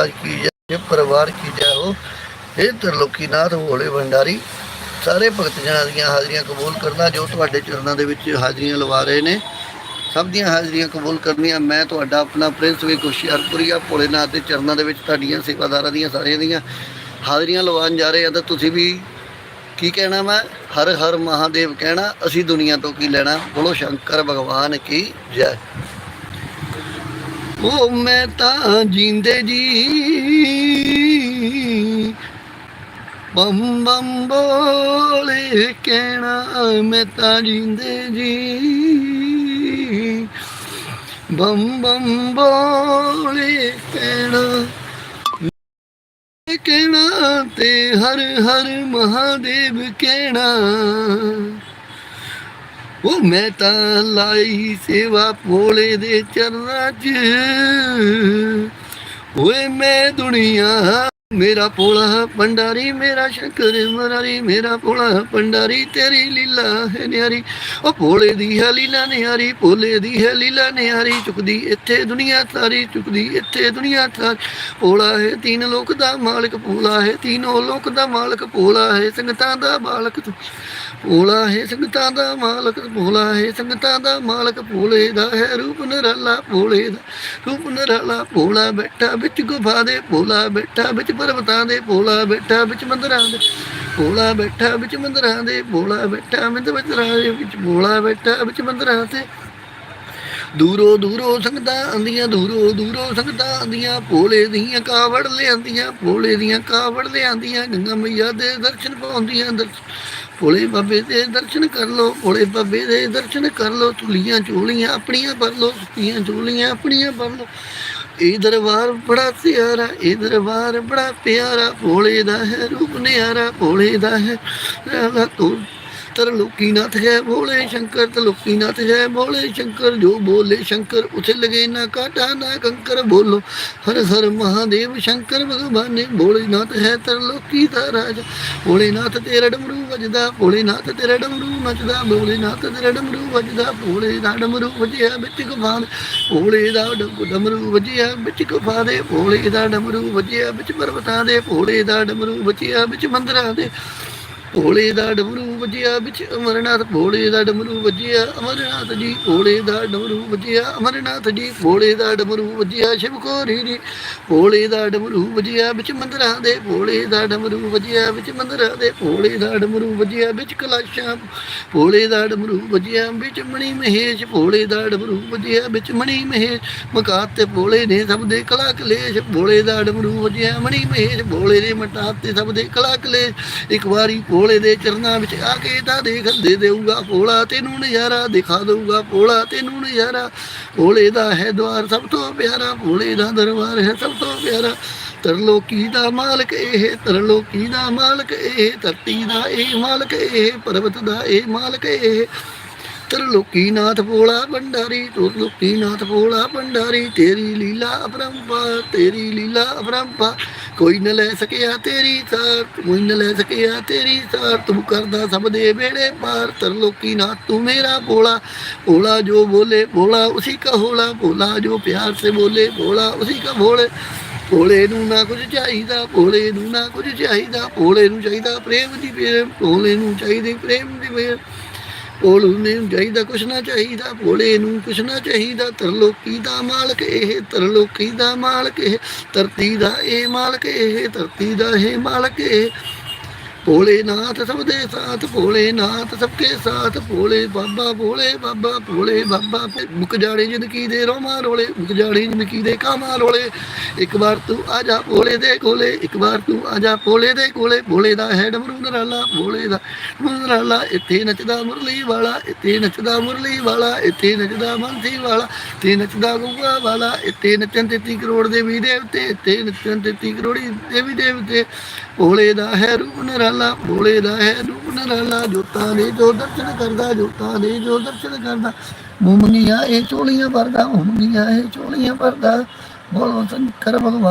महाराज की जय परिवार की जय हो हे ਤਰਲੋਕੀਨਾਥ ਭੋਲੇ ਭੰਡਾਰੀ ਸਾਰੇ ਭਗਤ ਜਨਾਂ ਦੀਆਂ ਹਾਜ਼ਰੀਆਂ ਕਬੂਲ ਕਰਨਾ ਜੋ ਤੁਹਾਡੇ ਚਰਨਾਂ ਦੇ ਵਿੱਚ ਹਾਜ਼ਰੀਆਂ ਲਵਾ ਰਹੇ ਨੇ ਸਭ ਦੀਆਂ ਹਾਜ਼ਰੀਆਂ ਕਬੂਲ ਕਰਨੀਆਂ ਮੈਂ ਤੁਹਾਡਾ ਆਪਣਾ ਪ੍ਰਿੰਸ ਵੀ ਹੁਸ਼ਿਆਰਪੁਰੀਆ ਭੋਲੇਨਾਥ ਦੇ ਚਰਨਾਂ ਦੇ ਵਿੱਚ ਤੁਹਾਡੀਆਂ ਸੇਵਾਦਾਰਾਂ ਦੀਆਂ ਸਾਰਿਆਂ ਦੀਆਂ ਹਾਜ਼ਰੀਆਂ ਲਵਾਉਣ ਜਾ ਰਹੇ ਆ ਤਾਂ ਤੁਸੀਂ ਵੀ ਕੀ ਕਹਿਣਾ ਮੈਂ ਹਰ ਹਰ ਮਹਾਦੇਵ ਕਹਿਣਾ ਅਸੀਂ ਦੁਨੀਆ ਤੋਂ ਕੀ ਲੈਣਾ ਬੋਲੋ ਸ਼ੰਕਰ ਭਗਵਾਨ ਕੀ ਜੈ ਉਹ ਮੈਂ ਤਾਂ ਜਿੰਦੇ ਜੀ। ਬੰਮ ਬੰਮ ਬੋਲੇ, ਕਹਿਣਾ ਮੈਂ ਤਾਂ ਜਿੰਦੇ ਜੀ। ਬੰਮ ਬੰਮ ਬੋਲੇ, ਕਹਿਣਾ ਕਹਿਣਾ ਤੇ ਹਰ ਹਰ ਮਹਾਦੇਵ ਕਹਿਣਾ। ਉਹ ਮੈਂ ਤਾਂ ਲਾਈ ਸੇਵਾ ਭੋਲੇ ਦੇ ਚਰਨਾਂ 'ਚ। ਓਏ ਮੈਂ ਦੁਨੀਆ ਮੇਰਾ ਭੋਲਾ ਭੰਡਾਰੀ, ਮੇਰਾ ਸ਼ੰਕਰ ਮਰਾਰੀ, ਮੇਰਾ ਭੋਲਾ ਭੰਡਾਰੀ, ਤੇਰੀ ਲੀਲਾ ਹੈ ਨਿਆਰੀ। ਉਹ ਭੋਲੇ ਦੀ ਹੈ ਲੀਲਾ ਨਿਆਰੀ, ਭੋਲੇ ਦੀ ਹੈ ਲੀਲਾ ਨਿਆਰੀ। ਚੁਕਦੀ ਇੱਥੇ ਦੁਨੀਆ ਸਾਰੀ, ਚੁਕਦੀ ਇੱਥੇ ਦੁਨੀਆ ਸਾਰੀ। ਭੋਲਾ ਹੈ ਤੀਨ ਲੋਕ ਦਾ ਮਾਲਕ, ਭੋਲਾ ਹੈ ਤੀਨੋਂ ਲੋਕ ਦਾ ਮਾਲਕ, ਭੋਲਾ ਹੈ ਸੰਗਤਾਂ ਦਾ ਮਾਲਕ। ਤੂੰ। ਭੋਲਾ ਹੈ ਸੰਗਤਾਂ ਦਾ ਮਾਲਕ, ਭੋਲਾ ਹੈ ਸੰਗਤਾਂ ਦਾ ਮਾਲਕ। ਭੋਲੇ ਦਾ ਹੈ ਰੂਪ ਨਿਰਾਲਾ, ਭੋਲੇ ਦਾ ਰੂਪ ਨਿਰਾਲਾ। ਭੋਲਾ ਬੈਠਾ ਵਿੱਚ ਗੁਫਾ ਦੇ, ਭੋਲਾ ਬੈਠਾ ਵਿੱਚ ਪਰਬਤਾਂ ਦੇ ਭੋਲਾ ਬੈਠਾ ਵਿੱਚ ਮੰਦਰਾਂ ਦੇ, ਭੋਲਾ ਬੈਠਾ ਵਿੱਚ ਮੰਦਰਾਂ ਦੇ, ਭੋਲਾ ਬੈਠਾ ਮੰਦਰਾਂ ਦੇ ਵਿੱਚ, ਭੋਲਾ ਬੈਠਾ ਵਿੱਚ ਮੰਦਰਾਂ ਤੇ। ਦੂਰੋਂ ਦੂਰੋਂ ਸੰਗਤਾਂ ਆਂਦੀਆਂ ਦੂਰੋਂ ਦੂਰੋਂ ਸੰਗਤਾਂ ਆਂਦੀਆਂ ਭੋਲੇ ਦੀਆਂ ਕਾਵੜ ਲਿਆਂਦੀਆਂ ਭੋਲੇ ਦੀਆਂ ਕਾਵੜ ਲਿਆਂਦੀਆਂ ਗੰਗਾ ਮਈਆ ਦੇ ਦਰਸ਼ਨ ਪਾਉਂਦੀਆਂ ਦਰਸ਼ਨ ਭੋਲੇ ਬਾਬੇ ਦੇ ਦਰਸ਼ਨ ਕਰ ਲੋ ਭੋਲੇ ਬਾਬੇ ਦੇ ਦਰਸ਼ਨ ਕਰ ਲੋ ਤੁਲੀਆਂ ਚੋਲੀਆਂ ਆਪਣੀਆਂ ਭਰ ਲੋ ਸੁੱਕੀਆਂ ਚੋਲੀਆਂ ਆਪਣੀਆਂ ਭਰ ਲੋ ਇਹ ਦਰਬਾਰ ਬੜਾ ਪਿਆਰਾ, ਇਹ ਦਰਬਾਰ ਬੜਾ ਪਿਆਰਾ, ਭੋਲੇ ਦਾ ਹੈ ਰੂਪ ਨਿਆਰਾ, ਭੋਲੇ ਦਾ ਹੈ ਰਾਧਾ ਤੂੰ। ਤਰ ਲੋਕੀਨਾਥ ਹੈ ਭੋਲੇ ਸ਼ੰਕਰ ਤਰ ਲੋਕੀਨਾਥ ਹੈ, ਬੋਲੇ ਸ਼ੰਕਰ ਜੋ ਬੋਲੇ ਸ਼ੰਕਰ, ਉਥੇ ਲਗੇ ਨਾ ਕਾਟਾ ਨਾ ਕੰਕਰ ਬੋਲੋ। ਹਰ ਹਰ ਮਹਾਦੇਵ ਸ਼ੰਕਰ ਭਗਵਾਨ ਨੇ ਭੋਲੇਨਾਥ ਹੈ ਤਰਲੋਕੀ ਦਾ ਰਾਜਾ। ਭੋਲੇਨਾਥ ਤੇਰਾ ਡਮਰੂ ਵੱਜਦਾ ਭੋਲੇਨਾਥ ਤੇਰਾ ਡਮਰੂ ਨੱਚਦਾ ਭੋਲੇਨਾਥ ਤੇਰਾ ਡਮਰੂ ਵੱਜਦਾ ਭੋਲੇ ਦਾ ਡਮਰੂ ਵੱਜਿਆ ਵਿੱਚ ਗੁਫਾਨ ਭੋਲੇ ਦਾ ਡਮ- ਡਮਰੂ ਵੱਜਿਆ ਵਿੱਚ ਗੁਫਾ ਦੇ ਭੋਲੇ ਦਾ ਡਮਰੂ ਵੱਜਿਆ ਵਿੱਚ ਪਰਬਤਾਂ ਦੇ ਭੋਲੇ ਦਾ ਡਮਰੂ ਵੱਜਿਆ ਵਿੱਚ ਮੰਦਰਾਂ ਦੇ। ਭੋਲੇ ਦਾ ਡਮਰੂ ਵੱਜਿਆ, ਵਿੱਚ ਅਮਰਨਾਥ ਭੋਲੇ ਦਾ ਡਮਰੂ ਵੱਜਿਆ, ਅਮਰਨਾਥ ਜੀ ਭੋਲੇ ਦਾ ਡਮਰੂ ਵੱਜਿਆ, ਅਮਰਨਾਥ ਜੀ ਭੋਲੇ ਦਾ ਡਮਰੂ ਵੱਜਿਆ, ਸ਼ਿਵ ਕੋਰੀ ਜੀ ਭੋਲੇ ਦਾ ਡਮਰੂ ਵੱਜਿਆ, ਵਿੱਚ ਮੰਦਰਾਂ ਦੇ ਭੋਲੇ ਦਾ ਡਮਰੂ ਵੱਜਿਆ, ਵਿੱਚ ਮੰਦਰਾਂ ਦੇ ਭੋਲੇ ਦਾ ਡਮਰੂ ਵੱਜਿਆ, ਵਿੱਚ ਕਲਾਸ਼ਾਂ ਭੋਲੇ ਦਾ ਡਮਰੂ ਵੱਜਿਆ, ਵਿੱਚ ਮਣੀ ਮਹੇਸ਼ ਭੋਲੇ ਦਾ ਡਮਰੂ ਵੱਜਿਆ, ਵਿੱਚ ਮਣੀ ਮਹੇਸ਼ ਮਕਾਤ ਤੇ ਭੋਲੇ ਨੇ ਸਭ ਦੇ ਕਲਾ ਕਲੇਸ਼ ਭੋਲੇ ਦਾ ਡਮਰੂ ਵੱਜਿਆ, ਮਣੀ ਮਹੇਸ਼ ਭੋਲੇ ਦੇ ਮਟਾਤ ਤੇ ਸਭ ਦੇ ਕਲਾ ਕਲੇਸ਼ ਇੱਕ ਵਾਰੀ ਭੋਲੇ ਦੇ ਚਰਨਾਂ ਵਿੱਚ ਆ ਕੇ ਤਾਂ ਦੇਖ ਦੇ ਦੇਊਗਾ, ਭੋਲਾ ਤੈਨੂੰ ਨਜ਼ਾਰਾ ਦਿਖਾ ਦੇਊਗਾ, ਭੋਲਾ ਤੈਨੂੰ ਨਜ਼ਾਰਾ। ਭੋਲੇ ਦਾ ਹੈ ਦਵਾਰ ਸਭ ਤੋਂ ਪਿਆਰਾ, ਭੋਲੇ ਦਾ ਦਰਬਾਰ ਹੈ ਸਭ ਤੋਂ ਪਿਆਰਾ। ਤਰਲੋਕੀ ਦਾ ਮਾਲਕ ਇਹ, ਤਰਲੋਕੀ ਦਾ ਮਾਲਕ ਇਹ, ਧਰਤੀ ਦਾ ਇਹ ਮਾਲਕ ਇਹ, ਪਰਬਤ ਦਾ ਇਹ ਮਾਲਕ ਇਹ। ਤਰ ਪੁੱਤਰ ਲੋਕੀਨਾਥ ਭੋਲਾ ਭੰਡਾਰੀ ਲੋਕੀ ਨਾਥ ਭੋਲਾ ਭੰਡਾਰੀ, ਤੇਰੀ ਲੀਲਾ ਅਪਰੰਪਾ, ਤੇਰੀ ਲੀਲਾ ਅਪਰੰਪਾ। ਕੋਈ ਨ ਲੈ ਸਕਿਆ ਤੇਰੀ ਸਾਰ, ਕੋਈ ਨ ਲੈ ਸਕਿਆ ਤੇਰੀ ਸਾਰ। ਤੂੰ ਕਰਦਾ ਸਭ ਦੇ ਬੇੜੇ ਪਾਰ, ਤਰ ਲੋਕੀਨਾਥ ਤੂੰ ਮੇਰਾ ਬੋਲਾ ਭੋਲਾ ਜੋ ਬੋਲੇ ਬੋਲਾ ਉਸੇ ਕਾ ਹੋਲਾ ਭੋਲਾ ਜੋ ਪਿਆਰ ਸੇ ਬੋਲੇ ਬੋਲਾ ਉਸੇ ਕਾ ਭੋਲੇ ਭੋਲੇ ਨੂੰ ਨਾ ਕੁਝ ਚਾਹੀਦਾ, ਭੋਲੇ ਨੂੰ ਨਾ ਕੁਝ ਚਾਹੀਦਾ। ਭੋਲੇ ਨੂੰ ਚਾਹੀਦਾ ਪ੍ਰੇਮ ਦੀ ਪ੍ਰੇਮ ਭੋਲੇ ਨੂੰ ਚਾਹੀਦੀ ਪ੍ਰੇਮ ਦੀ ਪ੍ਰੇਮ ਭੋਲੇ ਨੂੰ ਚਾਹੀਦਾ ਕੁਛ ਨਾ ਚਾਹੀਦਾ, ਭੋਲੇ ਨੂੰ ਕੁਛ ਨਾ ਚਾਹੀਦਾ। ਤਰਲੋਕੀ ਦਾ ਮਾਲਕ ਇਹ, ਤਰਲੋਕੀ ਦਾ ਮਾਲਕ ਇਹ, ਧਰਤੀ ਦਾ ਇਹ ਮਾਲਕ ਇਹ, ਧਰਤੀ ਦਾ ਇਹ ਮਾਲਕ ਇਹ। ਭੋਲੇ ਨਾਥ ਸਭ ਦੇ ਸਾਥ ਭੋਲੇਨਾਥ ਸਭ ਕੇ ਸਾਥ, ਭੋਲੇ ਬਾਬਾ ਭੋਲੇ ਬਾਬਾ ਭੋਲੇ ਬਾਬਾ ਮੁਕ ਜਾੜੇ ਜ਼ਿੰਦਗੀ ਦੇ ਰੋਮਾ ਰੋਲੇ, ਮੁਕ ਜਾੜੇ ਜ਼ਿੰਦਗੀ ਦੇ ਕਾਮਾ ਰੋਲੇ। ਇੱਕ ਵਾਰ ਤੂੰ ਆ ਜਾ ਭੋਲੇ ਦੇ ਕੋਲੇ, ਇੱਕ ਵਾਰ ਤੂੰ ਆ ਜਾ ਭੋਲੇ ਦੇ ਕੋਲੇ। ਭੋਲੇ ਦਾ ਹੈ ਡਮਰੂ ਨਰਾਲਾ ਭੋਲੇ ਦਾ ਡਮਰੂ ਨਰਾਲਾ ਇੱਥੇ ਨੱਚਦਾ ਮੁਰਲੀ ਵਾਲਾ, ਇੱਥੇ ਨੱਚਦਾ ਮੁਰਲੀ ਵਾਲਾ, ਇੱਥੇ ਨੱਚਦਾ ਬੰਸੀ ਵਾਲਾ, ਇੱਥੇ ਨੱਚਦਾ ਗੁੱਗਾ ਵਾਲਾ, ਇੱਥੇ ਨੱਚਣ 33 ਕਰੋੜ ਦੇਵੀ ਦੇਵਤੇ, ਇੱਥੇ ਨੱਚਣ 33 ਕਰੋੜੀ ਦੇਵੀ ਦੇਵਤੇ। ਭੋਲੇ ਦਾ ਹੈ ਰੂਪ ਨਰਾਲਾ ਬੋਲੇ ਦਾ ਹੈ ਰੂਪ ਨਰਾਲਾ ਜੋਤਾਂ ਦੇ ਜੋ ਦਰਸ਼ਨ ਕਰਦਾ, ਜੋਤਾਂ ਦੇ ਜੋ ਦਰਸ਼ਨ ਕਰਦਾ। ਮੁਮਨੀਆਂ ਇਹ ਚੋਲੀਆਂ ਭਰਦਾ ਮੁਮਨੀਆਂ ਇਹ ਚੋਲੀਆਂ ਭਰਦਾ ਬੋਲੋ ਸੰਕਰ ਭਗਵਾਨ।